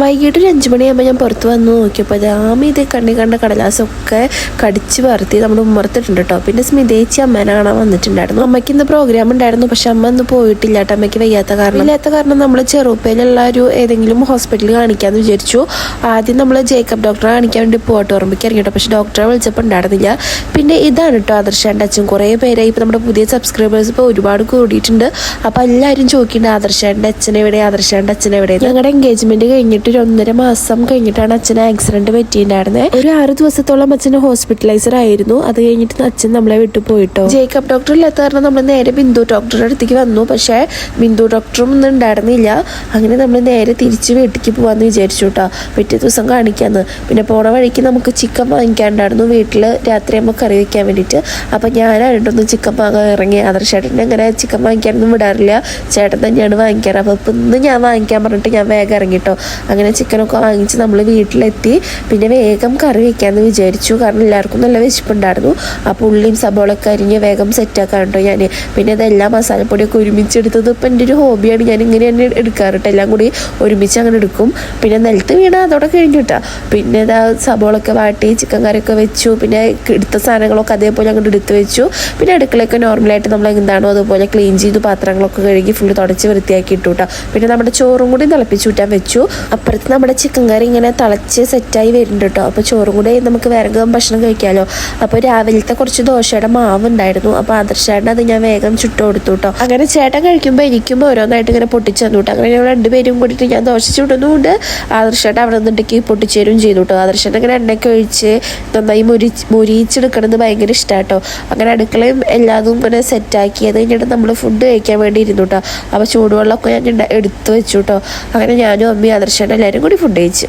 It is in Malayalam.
വൈകിട്ട് ഒരു അഞ്ച് മണിയാകുമ്പോൾ ഞാൻ പുറത്ത് വന്ന് നോക്കിയപ്പോൾ രാമി ഇത് കണ്ണി കണ്ട കടലാസൊക്കെ കടിച്ച് പറത്തി നമ്മുടെ ഉമ്മർത്തിട്ടുണ്ട് കേട്ടോ പിന്നെ സ്മിതേച്ചി അമ്മേനെ കാണാൻ വന്നിട്ടുണ്ടായിരുന്നു. അമ്മയ്ക്ക് ഇന്ന് പ്രോഗ്രാം ഉണ്ടായിരുന്നു. പക്ഷെ അമ്മ ഇന്ന് പോയിട്ടില്ല കേട്ടോ അമ്മയ്ക്ക് വയ്യാത്ത കാരണം. ഇല്ലാത്ത കാരണം നമ്മൾ ചെറുപ്പയിലുള്ള ഒരു ഏതെങ്കിലും ഹോസ്പിറ്റലിൽ കാണിക്കാമെന്ന് വിചാരിച്ചു. ആദ്യം നമ്മൾ ജേക്കബ് ഡോക്ടറെ കാണിക്കാൻ വേണ്ടി പോയിട്ട് ഓർമ്മയ്ക്ക് ഇറങ്ങി കേട്ടോ പക്ഷെ ഡോക്ടറെ വിളിച്ചപ്പോൾ ഉണ്ടായിരുന്നില്ല. പിന്നെ ഇതാണ് കേട്ടോ ആദർശാന്റെ അച്ഛൻ. കുറേ പേരായി. ഇപ്പോൾ നമ്മുടെ പുതിയ സബ്സ്ക്രൈബേഴ്സ് ഇപ്പോൾ ഒരുപാട് കൂടിയിട്ടുണ്ട്. അപ്പോൾ എല്ലാവരും ചോദിക്കുന്നുണ്ട് ആദർശാന്റെ അച്ഛൻ എവിടെ? ആദർശാന്റെ അച്ഛൻ എവിടെ? ഞങ്ങളുടെ എൻഗേജ്മെന്റ് കഴിഞ്ഞിട്ട് ഒരു ഒന്നര മാസം കഴിഞ്ഞിട്ടാണ് അച്ഛന് ആക്സിഡന്റ് പറ്റിയിട്ടുണ്ടായിരുന്നത് ഒരു ആറ് ദിവസത്തോളം അച്ഛന് ഹോസ്പിറ്റലൈസർ ആയിരുന്നു. അത് കഴിഞ്ഞിട്ട് അച്ഛൻ നമ്മളെ വിട്ടു പോയിട്ടോ. ജേക്കബ് ഡോക്ടർ ഇല്ലാത്ത കാരണം നമ്മൾ നേരെ ബിന്ദു ഡോക്ടറുടെ അടുത്തേക്ക് വന്നു. പക്ഷേ ബിന്ദു ഡോക്ടറും ഒന്നും ഉണ്ടായിരുന്നില്ല. അങ്ങനെ നമ്മൾ നേരെ തിരിച്ച് വീട്ടിലേക്ക് പോകാമെന്ന് വിചാരിച്ചു കേട്ടോ പിറ്റേ ദിവസം കാണിക്കാന്ന്. പിന്നെ പോണ വഴിക്ക് നമുക്ക് ചിക്കൻ വാങ്ങിക്കാണ്ടായിരുന്നു വീട്ടിൽ രാത്രി നമുക്ക് കറി വെക്കാൻ വേണ്ടിയിട്ട്. അപ്പം ഞാനായിട്ടൊന്ന് ചിക്കൻ വാങ്ങാൻ ഇറങ്ങി. ആദർശേട്ടനെ അങ്ങനെ ചിക്കൻ വാങ്ങിക്കാനൊന്നും വിടാറില്ല. ചേട്ടൻ തന്നെയാണ് വാങ്ങിക്കാറ്. അപ്പോൾ ഇപ്പം ഇന്ന് ഞാൻ വാങ്ങിക്കാൻ പറഞ്ഞിട്ട് ഞാൻ വേഗം ഇറങ്ങിട്ടോ അങ്ങനെ ചിക്കനൊക്കെ വാങ്ങിച്ച് നമ്മൾ വീട്ടിലെത്തി. പിന്നെ വേഗം കറി വെക്കാമെന്ന് വിചാരിച്ചു. കാരണം എല്ലാവർക്കും നല്ല വിശപ്പുണ്ടായിരുന്നു. അപ്പോൾ ഉള്ളിയും സബോളൊക്കെ അരിഞ്ഞ് വേഗം സെറ്റാക്കാൻ കേട്ടോ ഞാൻ പിന്നെ ഇതെല്ലാം മസാലപ്പൊടിയൊക്കെ ഒരുമിച്ചെടുത്തത് ഇപ്പം എന്റെ ഒരു ഹോബിയാണ്. ഞാൻ ഇങ്ങനെ തന്നെ എടുക്കാറ് എല്ലാം കൂടി ഒരുമിച്ച് അങ്ങനെ എടുക്കും. പിന്നെ നിലത്ത് വീണ അതോടെ കഴിഞ്ഞു കേട്ടോ പിന്നെ ഇതാ സബോളൊക്കെ വാട്ടി ചിക്കൻ കറിയൊക്കെ വെച്ചു. പിന്നെ എടുത്ത സാധനങ്ങളൊക്കെ അതേപോലെ അങ്ങോട്ട് എടുത്ത് വെച്ചു. പിന്നെ അടുക്കളയൊക്കെ നോർമലായിട്ട് നമ്മൾ എന്താണോ അതുപോലെ ക്ലീൻ ചെയ്ത് പാത്രങ്ങളൊക്കെ കഴുകി ഫുള്ള് തുടച്ച് വൃത്തിയാക്കി ഇട്ടു കേട്ടോ പിന്നെ നമ്മുടെ ചോറും കൂടി തിളപ്പിച്ചു കൂട്ടാൻ വെച്ചു. അപ്പുറത്ത് നമ്മുടെ ചിക്കൻ കറി ഇങ്ങനെ തിളച്ച് സെറ്റായി വരുന്നുണ്ട് കേട്ടോ അപ്പോൾ ചോറും കൂടെ നമുക്ക് വേഗം ഭക്ഷണം കഴിക്കാമല്ലോ അപ്പോൾ രാവിലത്തെ കുറച്ച് ദോശയുടെ മാവ് ഉണ്ടായിരുന്നു അപ്പോൾ ആദർശേട്ടൻ അത് ഞാൻ വേഗം ചുട്ടു കൊടുത്തു കേട്ടോ അങ്ങനെ ചേട്ടൻ കഴിക്കുമ്പോൾ എനിക്കും ഓരോന്നായിട്ട് ഇങ്ങനെ പൊട്ടിച്ചു തന്നു കേട്ടോ അങ്ങനെ ഞങ്ങൾ രണ്ടുപേരും കൂടിയിട്ട് ഞാൻ ദോശ ചുടുന്നുണ്ട്. ആദർശേട്ടൻ അവിടെ നിന്നിട്ടേക്ക് പൊട്ടിച്ചേരും ചെയ്തു കേട്ടോ ആദർശേട്ടൻ അങ്ങനെ എണ്ണയൊക്കെ ഒഴിച്ച് നന്നായി മുരി മുരിച്ചെടുക്കണത് ഭയങ്കര ഇഷ്ടമാണ് കേട്ടോ അങ്ങനെ അടുക്കളയും എല്ലാതും ഇങ്ങനെ സെറ്റാക്കി അത് കഴിഞ്ഞിട്ട് നമ്മൾ ഫുഡ് കഴിക്കാൻ വേണ്ടി ഇരുന്നു കേട്ടോ അപ്പോൾ ചൂടുവെള്ളമൊക്കെ ഞാൻ എടുത്ത് വെച്ചു കേട്ടോ അങ്ങനെ ഞാനും അമ്മയും ആദർശേട്ടൻ എല്ലാവരും കൂടി ഫുഡ് കഴിച്ചു.